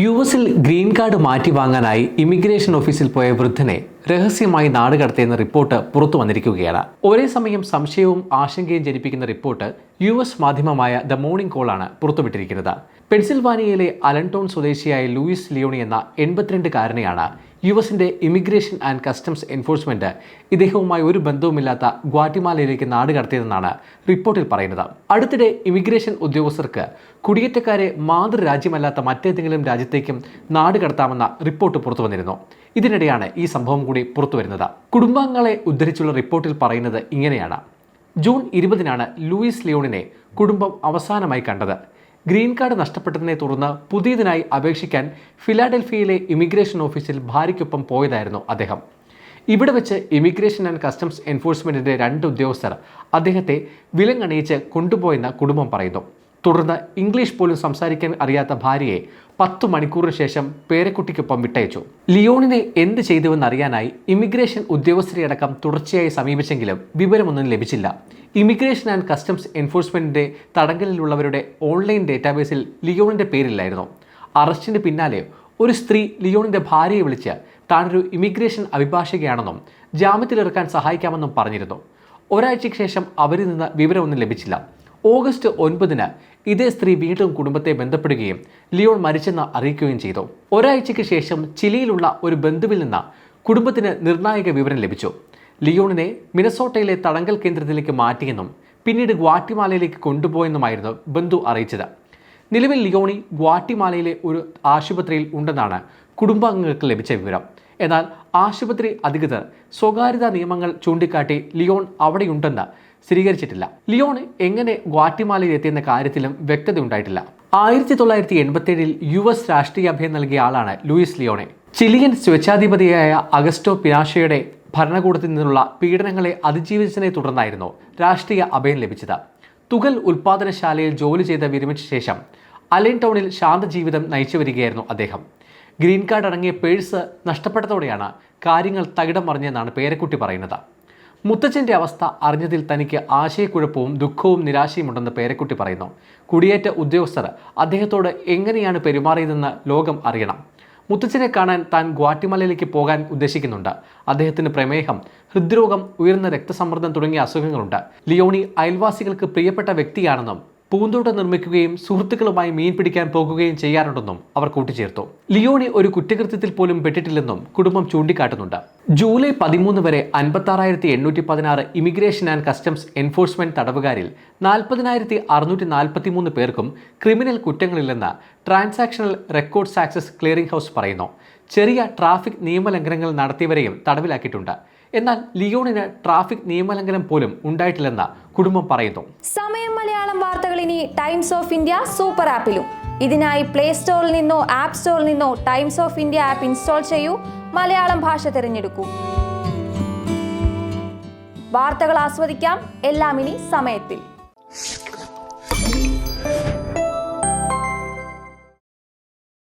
U എസിൽ green card മാറ്റി വാങ്ങാനായി immigration ഓഫീസിൽ പോയ വൃദ്ധനെ രഹസ്യമായി നാട് കടത്തിയെന്ന റിപ്പോർട്ട് പുറത്തു വന്നിരിക്കുകയാണ്. ഒരേ സമയം സംശയവും ആശങ്കയും ജനിപ്പിക്കുന്ന റിപ്പോർട്ട് യു എസ് മാധ്യമമായ ദ മോർണിംഗ് കോളാണ് പുറത്തുവിട്ടിരിക്കുന്നത്. പെൻസിൽവാനിയയിലെ അലൻടോൺ സ്വദേശിയായ ലൂയിസ് ലിയോണി എന്ന എൺപത്തിരണ്ടുകാരനെയാണ് യു എസിന്റെ ഇമിഗ്രേഷൻ ആൻഡ് കസ്റ്റംസ് എൻഫോഴ്സ്മെന്റ് ഇദ്ദേഹവുമായി ഒരു ബന്ധവുമില്ലാത്ത ഗ്വാട്ടിമാലയിലേക്ക് നാട് കടത്തിയതെന്നാണ് റിപ്പോർട്ടിൽ പറയുന്നത്. അടുത്തിടെ ഇമിഗ്രേഷൻ ഉദ്യോഗസ്ഥർക്ക് കുടിയേറ്റക്കാരെ മാതൃരാജ്യമല്ലാത്ത മറ്റേതെങ്കിലും രാജ്യത്തേക്കും നാട് കടത്താമെന്ന റിപ്പോർട്ട് പുറത്തു വന്നിരുന്നു. ഇതിനിടെയാണ് ഈ സംഭവം കൂടി പുറത്തു വരുന്നത്. കുടുംബാംഗങ്ങളെ ഉദ്ധരിച്ചുള്ള റിപ്പോർട്ടിൽ പറയുന്നത് ഇങ്ങനെയാണ്. ജൂൺ ഇരുപതിനാണ് ലൂയിസ് ലിയോണിനെ കുടുംബം അവസാനമായി കണ്ടത്. ഗ്രീൻ കാർഡ് നഷ്ടപ്പെട്ടതിനെ തുടർന്ന് പുതിയതിനായി അപേക്ഷിക്കാൻ ഫിലാഡൽഫിയയിലെ ഇമിഗ്രേഷൻ ഓഫീസിൽ ഭാര്യയ്ക്കൊപ്പം പോയതായിരുന്നു അദ്ദേഹം. ഇവിടെ വെച്ച് ഇമിഗ്രേഷൻ ആൻഡ് കസ്റ്റംസ് എൻഫോഴ്സ്മെന്റിന്റെ രണ്ട് ഉദ്യോഗസ്ഥർ അദ്ദേഹത്തെ വിലങ്ങണിയിച്ച് കൊണ്ടുപോയെന്ന് കുടുംബം പറയുന്നു. തുടർന്ന് ഇംഗ്ലീഷ് പോലും സംസാരിക്കാൻ അറിയാത്ത ഭാര്യയെ പത്ത് മണിക്കൂറിന് ശേഷം പേരക്കുട്ടിക്കൊപ്പം വിട്ടയച്ചു. ലിയോണിനെ എന്ത് ചെയ്തുവെന്ന് അറിയാനായി ഇമിഗ്രേഷൻ ഉദ്യോഗസ്ഥരെ അടക്കം തുടർച്ചയായി സമീപിച്ചെങ്കിലും വിവരമൊന്നും ലഭിച്ചില്ല. ഇമിഗ്രേഷൻ ആൻഡ് കസ്റ്റംസ് എൻഫോഴ്സ്മെന്റിന്റെ തടങ്കലിലുള്ളവരുടെ ഓൺലൈൻ ഡേറ്റാബേസിൽ ലിയോണിന്റെ പേരില്ലായിരുന്നു. അറസ്റ്റിന് പിന്നാലെ ഒരു സ്ത്രീ ലിയോണിന്റെ ഭാര്യയെ വിളിച്ച് താനൊരു ഇമിഗ്രേഷൻ അഭിഭാഷകയാണെന്നും ജാമ്യത്തിലിറക്കാൻ സഹായിക്കാമെന്നും പറഞ്ഞിരുന്നു. ഒരാഴ്ചയ്ക്ക് ശേഷം അവരിൽ നിന്ന് വിവരമൊന്നും ലഭിച്ചില്ല. ഓഗസ്റ്റ് ഒൻപതിന് ഇതേ സ്ത്രീ വീണ്ടും കുടുംബത്തെ ബന്ധപ്പെടുകയും ലിയോൺ മരിച്ചെന്ന് അറിയിക്കുകയും ചെയ്തു. ഒരാഴ്ചയ്ക്ക് ശേഷം ചിലിയിലുള്ള ഒരു ബന്ധുവിൽ നിന്ന് കുടുംബത്തിന് നിർണായക വിവരം ലഭിച്ചു. ലിയോണിനെ മിനസോട്ടയിലെ തടങ്കൽ കേന്ദ്രത്തിലേക്ക് മാറ്റിയെന്നും പിന്നീട് ഗ്വാട്ടിമാലയിലേക്ക് കൊണ്ടുപോയെന്നുമായിരുന്നു ബന്ധു അറിയിച്ചത്. നിലവിൽ ലിയോണി ഗ്വാട്ടിമാലയിലെ ഒരു ആശുപത്രിയിൽ ഉണ്ടെന്നാണ് കുടുംബാംഗങ്ങൾക്ക് ലഭിച്ച വിവരം. എന്നാൽ ആശുപത്രി അധികൃതർ സ്വകാര്യതാ നിയമങ്ങൾ ചൂണ്ടിക്കാട്ടി ലിയോൺ അവിടെയുണ്ടെന്ന് സ്ഥിരീകരിച്ചിട്ടില്ല. ലിയോൺ എങ്ങനെ ഗ്വാറ്റിമാലയിൽ എത്തിയെന്ന കാര്യത്തിലും വ്യക്തത ഉണ്ടായിട്ടില്ല. ആയിരത്തി തൊള്ളായിരത്തി എൺപത്തിയേഴിൽ യു എസ് രാഷ്ട്രീയ അഭയം നൽകിയ ആളാണ് ലൂയിസ് ലിയോണെ. ചിലിയൻ സ്വേച്ഛാധിപതിയായ അഗസ്റ്റോ പിനാഷയുടെ ഭരണകൂടത്തിൽ നിന്നുള്ള പീഡനങ്ങളെ അതിജീവിച്ചതിനെ തുടർന്നായിരുന്നു രാഷ്ട്രീയ അഭയം ലഭിച്ചത്. തുകൽ ഉൽപാദനശാലയിൽ ജോലി ചെയ്ത് വിരമിച്ച ശേഷം അലൈൻ ടൗണിൽ ശാന്തജീവിതം നയിച്ചു വരികയായിരുന്നു അദ്ദേഹം. ഗ്രീൻ കാർഡ് അടങ്ങിയ പേഴ്സ് നഷ്ടപ്പെട്ടതോടെയാണ് കാര്യങ്ങൾ തകിടം മറിഞ്ഞെന്നാണ് പേരക്കുട്ടി പറയുന്നത്. മുത്തച്ഛന്റെ അവസ്ഥ അറിഞ്ഞതിൽ തനിക്ക് ആശയക്കുഴപ്പവും ദുഃഖവും നിരാശയും ഉണ്ടെന്ന് പേരക്കുട്ടി പറയുന്നു. കുടിയേറ്റ ഉദ്യോഗസ്ഥർ അദ്ദേഹത്തോട് എങ്ങനെയാണ് പെരുമാറിയതെന്ന് ലോകം അറിയണം. മുത്തച്ഛനെ കാണാൻ താൻ ഗ്വാട്ടിമലയിലേക്ക് പോകാൻ ഉദ്ദേശിക്കുന്നുണ്ട്. അദ്ദേഹത്തിന് പ്രമേഹം ഹൃദ്രോഗം ഉയർന്ന രക്തസമ്മർദ്ദം തുടങ്ങിയ അസുഖങ്ങളുണ്ട്. ലിയോണി അയൽവാസികൾക്ക് പ്രിയപ്പെട്ട വ്യക്തിയാണെന്നും പൂന്തോട്ടം നിർമ്മിക്കുകയും സുഹൃത്തുക്കളുമായി മീൻ പിടിക്കാൻ പോകുകയും ചെയ്യാറുണ്ടെന്നും അവർ കൂട്ടിച്ചേർത്തു. ലിയോണി ഒരു കുറ്റകൃത്യത്തിൽ പോലും പെട്ടിട്ടില്ലെന്നും കുടുംബം ചൂണ്ടിക്കാട്ടുന്നുണ്ട്. ജൂലൈ പതിമൂന്ന് വരെ അൻപത്താറായിരത്തി എണ്ണൂറ്റി പതിനാറ് ഇമിഗ്രേഷൻ ആൻഡ് കസ്റ്റംസ് എൻഫോഴ്സ്മെന്റ് തടവുകാരിൽ നാൽപ്പതിനായിരത്തി അറുന്നൂറ്റി നാൽപ്പത്തി മൂന്ന് പേർക്കും criminal കുറ്റങ്ങളില്ലെന്ന് transactional records access clearing house പറയുന്നു. ചെറിയ ട്രാഫിക് നിയമലംഘനങ്ങൾ നടത്തിയവരെയും തടവിലാക്കിയിട്ടുണ്ട്. എന്നാൽ ലിയോണിന് ട്രാഫിക് നിയമലംഘനം പോലും ഉണ്ടായിട്ടില്ലെന്ന് കുടുംബം പറയുന്നു. സമയം മലയാളം വാർത്തകൾ ഇനി ടൈംസ് ഓഫ് ഇന്ത്യ സൂപ്പർ ആപ്പിലും. ഇതിനായി പ്ലേ സ്റ്റോറിൽ നിന്നോ ആപ്പ് സ്റ്റോറിൽ നിന്നോ Times of India app install ചെയ്യൂ. മലയാളം ഭാഷ തിരഞ്ഞെടുക്കൂ. വാർത്തകൾ ആസ്വദിക്കാം. എല്ലാം ഇനി സമയത്തിൽ.